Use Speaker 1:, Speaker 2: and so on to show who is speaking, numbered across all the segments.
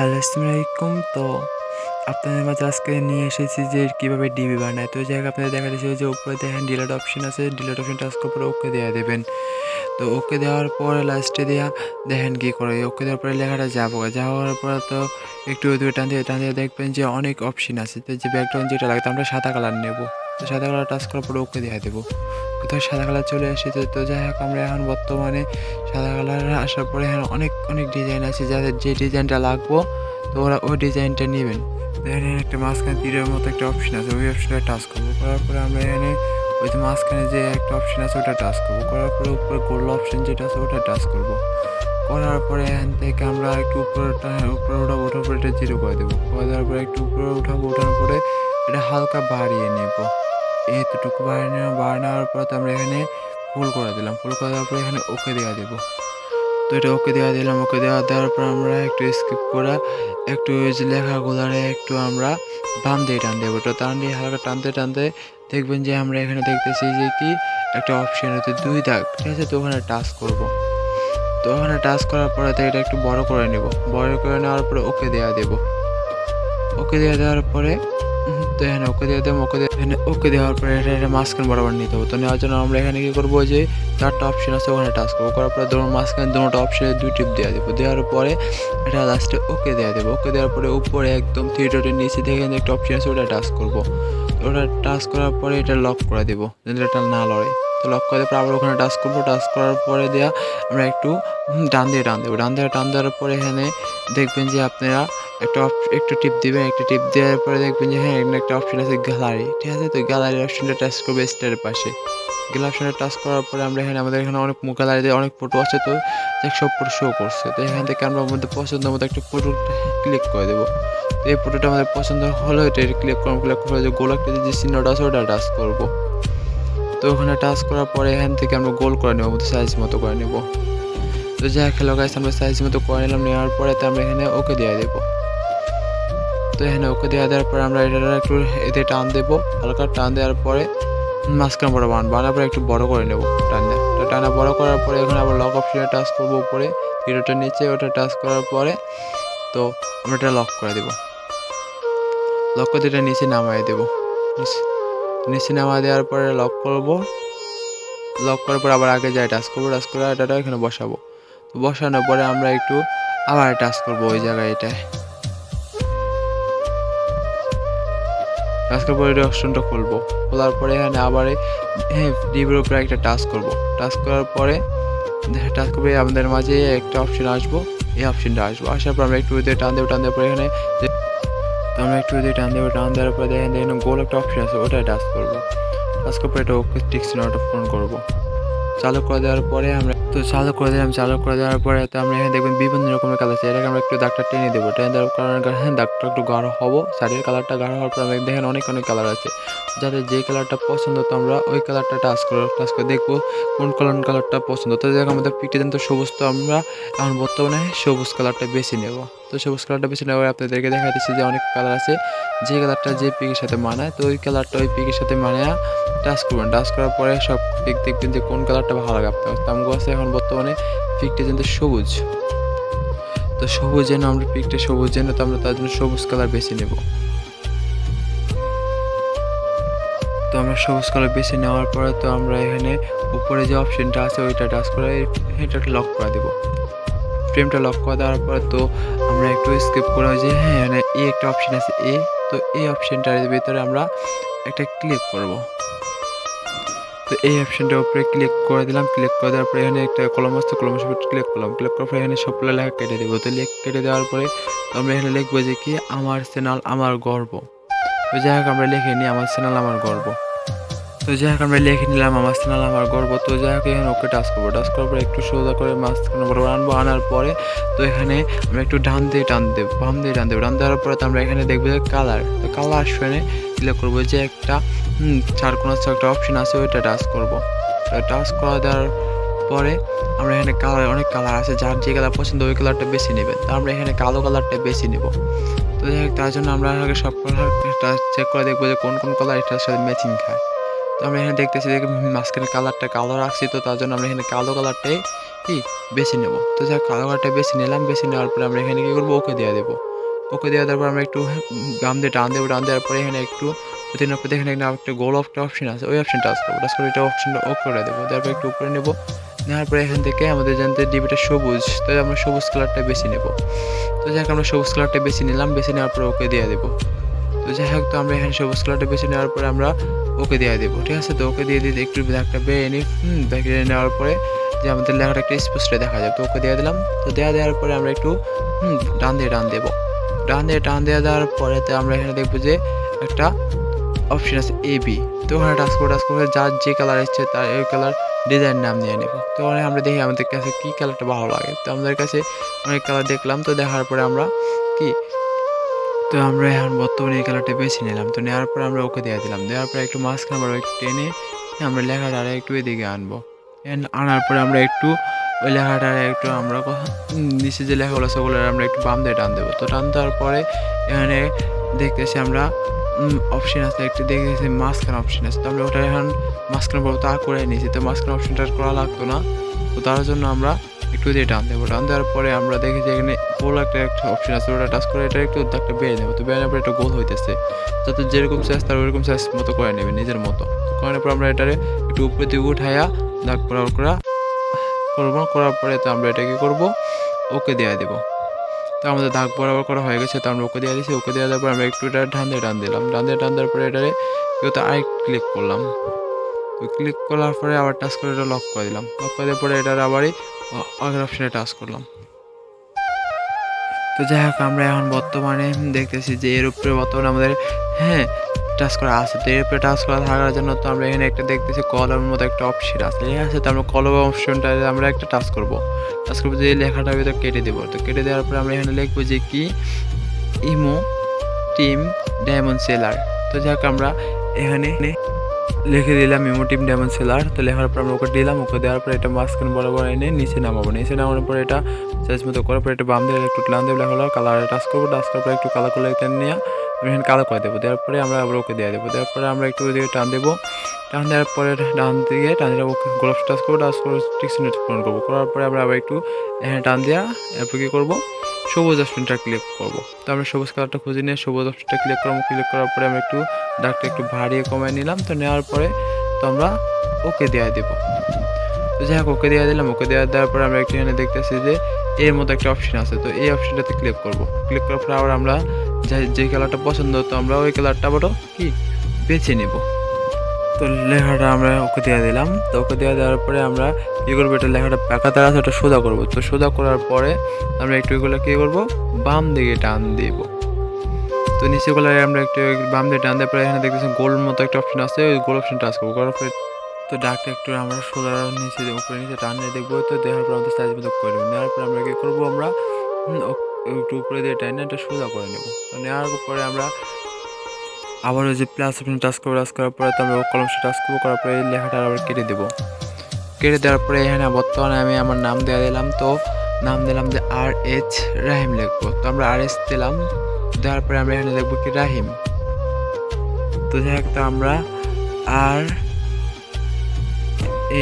Speaker 1: Hello, আসসালামু তো আপনাদের মাঝে আজকে নিয়ে এসেছি যে কীভাবে ডিবি বানায়। তো জায়গায় আপনাদের দেখা যাচ্ছে যে উপরে দেখেন ডিলেট অপশন আছে। ডিলেট অপশন টাচ করার পরে ওকে দেওয়া দেবেন। তো ওকে দেওয়ার পরে লাস্টে দেওয়া দেখেন কী করে। ওকে দেওয়ার পরে লেখাটা যাব। যাওয়ার পরে তো একটু দূরে টান দিয়ে টান দিয়ে দেখবেন যে অনেক অপশন আছে। তো যে ব্যাকগ্রাউন্ড যেটা লাগে, তো আমরা সাদা কালার নেব। তো সাদা কালার টাচ করার পরে ওকে দেওয়া দেবো। কোথাও সাদা কালার চলে এসেছে তো যাই হোক, আমরা এখন বর্তমানে সাদা কালার আসার পরে এখানে অনেক অনেক ডিজাইন আছে। যাদের যে ডিজাইনটা লাগবো, তো ওরা ওই ডিজাইনটা নেবেন। এখানে একটা মাঝখানে তীরের মতো একটা অপশন আছে, ওই অপশনটা টাচ করব। করার পরে আমরা এখানে ওই যে মাঝখানে যে একটা অপশন আছে, ওটা টাচ করব। করার পরে উপরে গোল অপশন যেটা আছে, ওটা টাচ করব। করার পরে এখান থেকে আমরা একটু উপরেটা, উপরে উঠাবো ওঠার পরে এটা জিরো করে দেবো। করে দেওয়ার পরে একটু উপরে উঠাবো ওঠানোর পরে এটা হালকা বাড়িয়ে নেব। এতটুকু বাড়িয়ে নেওয়ার পর তো আমরা এখানে ফুল করে দিলাম। ফুল করে দেওয়ার পরে এখানে ওকে দেওয়া দেবো। তো এটা ওকে দেওয়া দিলাম। ওকে দেওয়া দেওয়ার পর আমরা একটু স্কিপ করা একটু ওই যে লেখাগুলারে একটু আমরা বাম দিয়ে টান দেবো। তো টান দিয়ে হালকা টানতে টানতে দেখবেন যে আমরা এখানে দেখতেছি যে কি? একটা অপশন হচ্ছে দুই দাগ। ঠিক আছে? তো ওখানে টাচ করব। তো ওখানে টাচ করার পরে তো এটা একটু বড় করে নেব। বড় করে নেওয়ার পরে ওকে দেওয়া দেবো। ওকে দেওয়া দেওয়ার পরে তো এখানে ওকে দেওয়া দেবো, ওকে এখানে ওকে দেওয়ার পরে এটা এটা বরাবর নিতে হবে। তো নেওয়ার জন্য আমরা এখানে কী করব, যে চারটা অপশন আছে, ওখানে টাচ করব। করার পরে ধরুন মাঝখানে দুটো অপশনে দুই টিপ দেওয়া দেবো। দেওয়ার পরে এটা লাস্টে ওকে দেওয়া দেবো। ওকে দেওয়ার পরে উপরে একদম থিয়েটারের নিচে দেখে একটা অপশন আছে, ওটা টাচ করব। ওটা টাচ করার পরে এটা লক করে দেবো, যাতে এটা না লড়ে। তো লক করে দেওয়ার আবার ওখানে টাচ করব। টাচ করার পরে দেওয়া আমরা একটু ডান দিয়ে টান দেবো। ডান দিয়ে টান দেওয়ার পরে এখানে দেখবেন যে আপনারা একটা একটু টিপ দিবেন, একটা টিপ দেওয়ার পরে দেখবেন যে হ্যাঁ এখানে একটা অপশন আছে গ্যালারি ঠিক আছে? তো গ্যালারি অপশনটা টাচ করবে স্টারের পাশে। গ্যালারি অপশনটা টাচ করার পরে আমরা এখানে, আমাদের এখানে অনেক গ্যালারিতে অনেক ফটো আছে, তো সব ফটো শো করছে। তো এখান থেকে আমরা আমাদের পছন্দ মতো একটা ফটো ক্লিক করে দেবো। তো এই ফটোটা আমাদের পছন্দ হলো, এটা ক্লিক করব ক্লিক করে যে গোল একটা যে চিহ্নটা আছে, ওটা টাচ করব। তো ওখানে টাচ করার পরে এখান থেকে আমরা গোল করে নেব সাইজ মতো করে নেব। তো যা খেলো গাইস আমরা সাইজ মতো করে নিলাম, নেওয়ার পরে তো আমরা এখানে ওকে দিয়ে দেবো। তো এখানে ওকে দেওয়া দেওয়ার পরে আমরা এটা একটু এতে টান দেবো, হালকা টান দেওয়ার পরে মাঝখানে বড় বান বানার পরে একটু বড় করে নেব টান দেওয়া টানা বড় করার পরে এখানে আবার লক অপশনে টাচ করব উপরে ভিডিওটা নিচে ওটা টাচ করার পরে তো আমরা এটা লক করে দেবো। লক করে এটা নিচে নামাই দেবো। নিচে- নামাই দেওয়ার পরে লক করব। লক করার পর আবার আগে যাই টাচ করব টাচ করে এটা এখানে বসাবো। তো বসানোর পরে আমরা একটু আবার টাচ করব ওই জায়গায় এটায়। টাচ করার পরে অপশনটা খুলবো। খোলার পরে এখানে আবার হ্যাঁ উপরে একটা টাচ করব। টাচ করার পরে টাচ করবে আমাদের মাঝে একটা অপশন আসব। এই অপশনটা আসব। আসার পর আমরা একটু ওদের টান দেবো, টান দেওয়ার পরে এখানে আমরা একটু ওদের টান দেবো, টান দেওয়ার পরে দেখেন এখানে গোল একটা অপশন আছে ওটা টাচ করব। টাচ করার পরে এটা ওকে টিক সিনেমাটা ফোন করব। চালু করে দেওয়ার পরে আমরা তো চালু করে দিলাম, চালু করে দেওয়ার পরে তো আমরা এখানে দেখবেন বিভিন্ন রকমের কালার আছে। এটাকে আমরা একটু দাগটা টেনে দেবো। টেনে দেওয়ার কারণে হ্যাঁ দাগটা একটু গাঢ় হব। শাড়ির কালারটা গাঢ় হওয়ার পর দেখেন অনেক অনেক কালার আছে। যাদের যে কালারটা পছন্দ, তো আমরা ওই কালারটা টাচ করে টাচ করে দেখব কোন কালার কালারটা পছন্দ। তো দেখো আমাদের পিকটা দেন তো সবুজ, তো আমরা এখন বর্তমানে সবুজ কালারটা বেছে নেব। তো সবুজ কালারটা বেছে নেওয়ার আপনাদেরকে দেখা দিচ্ছি যে অনেক কালার আছে। যে কালারটা যে পিকের সাথে মানায় তো ওই কালারটা ওই পিকের সাথে মানায় টাচ করবেন। টাচ করার পরে সব পিক দেখবেন যে কোন কালারটা ভালো লাগে আপনার। তো আমগো আছে এখন বর্তমানে পিকটা কিন্তু সবুজ। তো সবুজ যেন আমরা পিকটা সবুজ যেন, তো আমরা তার জন্য সবুজ কালার বেছে নেব। তো আমরা সবুজ কালার বেছে নেওয়ার পরে তো আমরা এখানে উপরে যে অপশনটা আছে, ওইটা টাচ করে এটা লক করে দেবো। ফ্রেমটা লক করে দেওয়ার পরে তো আমরা একটু স্কিপ করে যে হ্যাঁ এখানে এ একটা অপশন আছে এ তো এই অপশনটার ভিতরে আমরা একটা ক্লিক করব। তো এই অপশনটার উপরে ক্লিক করে দিলাম ক্লিক করে দেওয়ার পরে এখানে একটা কলম আসছে কলমের উপর ক্লিক করলাম। ক্লিক করার পরে এখানে সবগুলো লেখা কেটে দেবো। তো লেখ কেটে দেওয়ার পরে আমরা এখানে লিখব যে কি? আমার চ্যানেল আমার গর্ব। তো যাই আমরা লিখে নিই, আমার চ্যানেল আমার গর্ব। তো যাই হোক, আমরা লিখে নিলাম, আমার চ্যানেল আমার গর্ব। তো যাই হোক, এখানে ওকে টাচ করব টাচ করার পরে একটু সোজা করে মাঝখানে বরাবর আনব, আনার পরে তো এখানে আমরা একটু ডান দিয়ে টান দেবো, বাম দিয়ে টান দেবো। টান দেওয়ার পরে তো আমরা এখানে দেখব যে কালার তো কালার আসলে ক্লিক করব যে একটা চার কোনো একটা অপশন আছে, ওইটা টাচ করব। টাচ করা দেওয়ার পরে আমরা এখানে কালার অনেক কালার আছে, যার যে কালার পছন্দ, ওই কালারটা বেছে নেবেন তো আমরা এখানে কালো কালারটা বেছে নেব। তো যাই হোক, তার জন্য আমরা আগে সব কালারটা চেক করে দেখব যে কোন কোন কালার এটার সাথে ম্যাচিং খায়। তো আমরা এখানে দেখতেছি যে মাঝখানে কালারটা কালো রাখছি, তো তার জন্য আমরা এখানে কালো কালারটাই কি বেছে নেব। তো যাক, কালো কালারটা বেছে নিলাম, বেছে নেওয়ার পরে আমরা এখানে কী করব? ওকে দিয়ে দেবো। ওকে দেওয়া দেওয়ার পর আমরা একটু গাম দিয়ে টান দেবো টান দেওয়ার পরে এখানে একটু প্রতিদিন পরে এখানে একটা গোল অফটা অপশন আছে, ওই অপশনটা করব টাচ করে এটা অপশনটা ওক করে দেবো। তারপর একটু উপরে নেব, নেওয়ার পরে এখান থেকে আমাদের জানতে ডিবিটা সবুজ, তো আমরা সবুজ কালারটা বেছে নেব। তো যাই হোক আমরা সবুজ কালারটা বেছে নিলাম, বেছে নেওয়ার পরে ওকে দিয়ে দেবো। তো যাই হোক, তো আমরা এখানে সবুজ কালারটা বেছে নেওয়ার পরে আমরা ওকে দিয়ে দেবো, ঠিক আছে? তো ওকে দিয়ে দিতে একটু ব্যাগটা বেয়ে নিই, হুম ব্যাগে নেওয়ার পরে যে আমাদের লেখাটা একটু স্পষ্ট দেখা যাবে তো ওকে দিয়ে দিলাম। তো দেওয়া দেওয়ার পরে আমরা একটু, হুম, ডান দিয়ে ডান দেবো। ডান দিয়ে টান দিয়ে দেওয়ার পরে তো আমরা এখানে দেখব যে একটা অপশন আছে এ বি তো ওখানে টাচ করে টাচ করে যার যে কালার ইচ্ছে তার ওই কালার ডিজাইন নাম নিয়ে নেব। তো ওখানে আমরা দেখি আমাদের কাছে কী কালারটা ভালো লাগে। তো আমাদের কাছে অনেক কালার দেখলাম, তো দেখার পরে আমরা কি তো আমরা এখন বর্তমানে এই কালারটা বেছে নিলাম। তো নেওয়ার পরে আমরা ওকে দিয়ে দিলাম। দেওয়ার পরে একটু মাঝখানে আমরা একটু টেনে আমরা লেখাটা আর একটু এদিকে আনব। আনার পরে আমরা একটু ওই লেখাটা একটু আমরা নিচে যে লেখাগুলো ওগুলো আমরা একটু বাম দিয়ে টান দেবো। তো টান দেওয়ার পরে এখানে দেখতেছি আমরা অপশন আছে। একটু দেখতেছি মাঝখানে অপশন আছে। তো আমরা ওটা এখন মাঝখানে বলতে তা করে নিয়েছি। তো মাঝখানে অপশনটা করা লাগতো না। তো তার জন্য আমরা একটু দিয়ে টান দেবো। টান দেওয়ার পরে আমরা দেখেছি এখানে গোল একটা একটা অপশন আছে, ওটা টাচ করে এটা একটু দাগটা বেড়ে নেব তো বেড়ে পরে একটা গোল হইতেছে। যাতে যেরকম সাইজ তার ওরকম সাইজ মতো করে নেবে, নিজের মতো। করার পর আমরা এটারে একটু উপরে দিয়ে উঠাইয়া, দাগ বরাবর করা করব। করার পরে তো আমরা এটা কি করব, ওকে দেওয়া দেবো। তো আমাদের দাগ বরাবর করা হয়ে গেছে, তো আমরা ওকে দেওয়া দিয়েছি ওকে দেওয়া দেওয়ার পর আমরা একটু এটা ডান দিয়ে টান দিলাম। ডান দিয়ে টান দেওয়ার পরে এটারে কেউ তো আরেক ক্লিক করলাম। তো ক্লিক করার পরে আবার টাচ করে এটা লক করে দিলাম। লক করে দেওয়ার পরে এটার আবারই আগের অপশানে টাচ করলাম। তো যাই হোক, আমরা এখন বর্তমানে দেখতেছি যে এর উপরে বর্তমানে আমাদের হ্যাঁ টাচ করা আছে। তো এর উপরে টাচ করা থাকার জন্য তো আমরা এখানে একটা দেখতেছি কলমের মতো একটা অপশন আছে। ঠিক আছে? তো আমরা কলম অপশনটা আমরা একটা টাচ করব। টাচ করব যে লেখাটা ভিতরে কেটে দেবো। তো কেটে দেওয়ার পরে আমরা এখানে লিখব যে কি? Imo, team, diamond seller. তো যাই হোক, আমরা এখানে লিখে দিলাম ইমো টিম ডায়মন্ড সেলার। তো লেখার পর আমরা ওকে দিলাম, ওকে দেওয়ার পর এটা বড় বড় এনে নিচে নামাবো। নিচে নামানোর পর এটা চার্জ মতো করার পর এটা বাম দিয়ে একটু টান দেবো লেখা হলো কালার টাচ করব। টাচ করার পর একটু কালার করলে নিয়ে এখানে কালার করে দেবো। দেওয়ার পরে আমরা আবার ওকে দিয়ে দেবো। দেওয়ার পরে আমরা একটু ওদিকে টান দেবো। টান দেওয়ার পরে ডান দিয়ে টান দিয়ে গোলাপ টাচ করব টাচ করে ঠিক সিনেট পূরণ করব। করার পরে আমরা আবার একটু এখানে টান দেওয়া, এরপর কী করব? সবুজ অপশনটা ক্লিক করব। তো আমরা সবুজ কালারটা খুঁজে নিয়ে সবুজ অপশনটা ক্লিক করব। ক্লিক করার পরে আমরা একটু ডাকটা একটু ভারিয়ে কমায় নিলাম। তো নেওয়ার পরে তো আমরা ওকে দেওয়া দেবো। তো যাই হোক, ওকে দেওয়া দিলাম। ওকে দেওয়া দেওয়ার পরে আমরা একটু এখানে দেখতেছি যে এর মতো একটা অপশন আছে। তো এই অপশনটাতে ক্লিক করব। ক্লিক করার পরে আবার আমরা যে- যে কালারটা পছন্দ হতো আমরা ওই কালারটা আবারও কি, বেছে নেব। তো লেখাটা আমরা ওকে দেওয়া দিলাম। তো ওকে দেওয়া দেওয়ার পরে আমরা কী করব, এটা লেখাটা পাকা তার আছে, ওটা সোজা করব। তো সোজা করার পরে আমরা একটু এগুলো কী করব, বাম দিকে টান দিব। তো নিচে গুলো আমরা একটু বাম দিয়ে টান দেওয়ার পরে এখানে দেখতেছি গোল মতো একটা অপশন আছে, ওই গোল অপশন টাচ করব করার পরে তো ডাকটা একটু আমরা সোজা নিচে দিয়ে, উপরে নিচে টান দিয়ে দেখব। তো দেওয়ার পর আমাদের সাইজ মতো করে নেব। নেওয়ার পর আমরা কী করব, আমরা একটু উপরে দিয়ে টাইনে এটা সোজা করে নেব। তো নেওয়ার পরে আমরা আবার ওই যে প্লাস অপশন টাচ করব টাচ করার পরে তো আমরা কলমসে টাচ করব, করার পরে লেখাটা আবার কেটে দেবো। কেটে দেওয়ার পরে এখানে বর্তমানে আমি আমার নাম দেওয়া দিলাম, তো নাম দিলাম যে আর এইচ রাহিম লিখব। তো আমরা আর এইচ দিলাম, দেওয়ার পরে আমরা এখানে লিখব কি রাহিম। তো যাই হোক, তো আমরা আর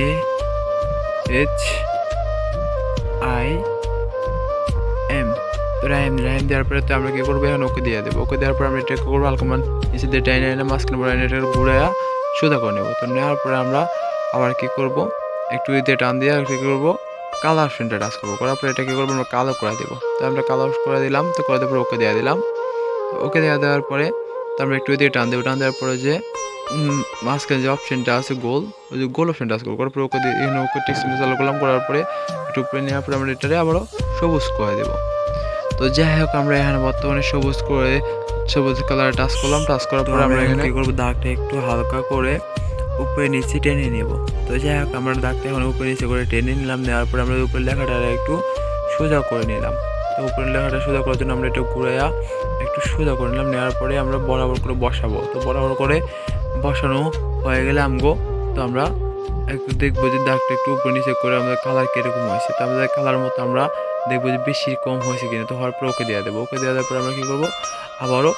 Speaker 1: এ এইচ আই তো রাহিম দেওয়ার পরে তো আমরা কি করব? এখন ওকে দিয়ে দেবো। ওকে দেওয়ার পরে আমরা এটা করব, হালকা মান নিচে দিয়ে টাইনে এনে মাঝখানে পরে এটা ঘুরাইয়া সোজা করে নেব। তো নেওয়ার পরে আমরা আবার কী করব? একটু দিয়ে টান দিয়ে কি করব? কালো অপশনটা টাচ করব। করার পরে এটা কি করব? আমরা কালো করে দেবো। তো আমরা কালো করে দিলাম। তো করে দেওয়ার পরে ওকে দেওয়া দিলাম। ওকে দেওয়া দেওয়ার পরে তো আমরা একটু দিয়ে টান দেবো। টান দেওয়ার পরে যে মাঝখানে যে অপশনটা আছে, গোল, ওই যে গোল অপশন টাচ করব। করার পরে ওকে দিয়ে ওকে টেক্সট চালু করলাম। করার পরে একটু নেওয়ার পরে আমরা এটারে আবারও সবুজ করে দেবো। তো যাই হোক আমরা এখানে বর্তমানে সবুজ করে সবুজ কালারে টাচ করলাম। টাচ করার পরে আমরা এখানে কি করব? দাগটা একটু হালকা করে উপরে নিচে টেনে নেব। তো যাই হোক আমরা দাগটা এখন উপরে নিচে করে টেনে নিলাম। নেওয়ার পরে আমরা উপরে লেখাটা একটু সোজা করে নিলাম। তো উপরে লেখাটা সোজা করার জন্য আমরা একটু ঘুরাইয়া একটু সোজা করে নিলাম। নেওয়ার পরে আমরা বরাবর করে বসাবো। তো বরাবর করে বসানো হয়ে গেলে আমগো তো আমরা একটু দেখব যে দাগটা একটু উপরে নিচে করে আমাদের কালার কীরকম হয়েছে। তো আমাদের কালার মতো আমরা দেখব যে বেশি কম হয়েছে কিনা। তো হওয়ার পর ওকে দেওয়া দেবো। ওকে দেওয়া দেওয়ার পর আমরা কী করব? আবারও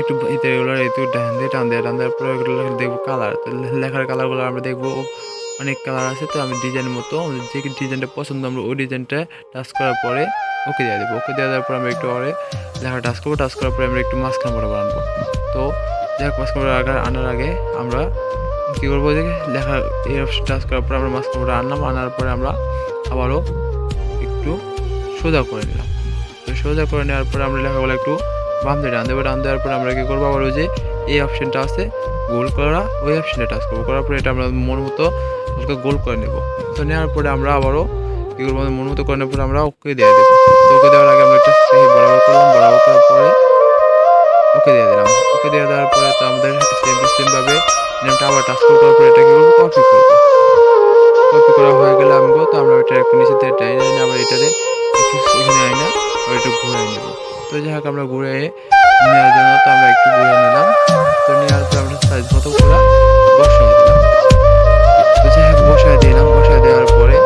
Speaker 1: একটু এগুলো একটু ডান দিয়ে, টান দিয়ে, টান দেওয়ার পরে এগুলো দেখব কালার তো লেখার কালারগুলো আমরা দেখব। অনেক কালার আছে, তো আমি ডিজাইন মতো আমাদের যে ডিজাইনটা পছন্দ, আমরা ওই ডিজাইনটা টাচ করার পরে ওকে দেওয়া দেবো। ওকে দেওয়া দেওয়ার পর আমরা একটু পরে লেখা টাচ করব। টাচ করার পরে আমরা একটু মাঝখান বরাবর আনব। তো হোক মাঝখান আগার আনার আগে আমরা কী করব যে লেখা এই অপশন টাচ করার পরে আমরা মাঝখান আনলাম। আনার পরে আমরা আবারও সোজা করে নিলাম। তো সোজা করে নেওয়ার পরে আমরা লেখাগুলো একটু বাম দিয়ে ডান দেবো ডান দেওয়ার পরে আমরা কী করব? আবার ওই যে এই অপশনটা আছে, গোল করা, ওই অপশনে টাচ করব। করার পরে এটা আমরা মন মতো গোল করে নেব। তো নেওয়ার পরে আমরা আবারও কী করব? মন মতো করে নেওয়ার পরে আমরা ওকে দিয়ে দেবো। তো ওকে দেওয়ার আগে আমরা একটা সেই বরাবর করলাম, বরাবর করার পরে ওকে দিয়ে দিলাম। ওকে দিয়ে দেওয়ার পরে তো আমাদের সেম টু সেমভাবে নেমটা আবার টাচ করার পরে এটা কী করব? কপি করব। কপি করা হয়ে গেলে আমি তো আমরা এটা একটু নিচে টাইনে আবার এটাতে এখানে না, আবার একটু ঘুরে নেব। তো যাই হোক, আমরা ঘুরে নেওয়ার জন্য তো আমরা একটু ঘুরে নিলাম। তো নেওয়ার পর আমরা সাইজ মতো করে বসাই দিলাম। তো যাই হোক, বসাই দিলাম, বসাই দেওয়ার পরে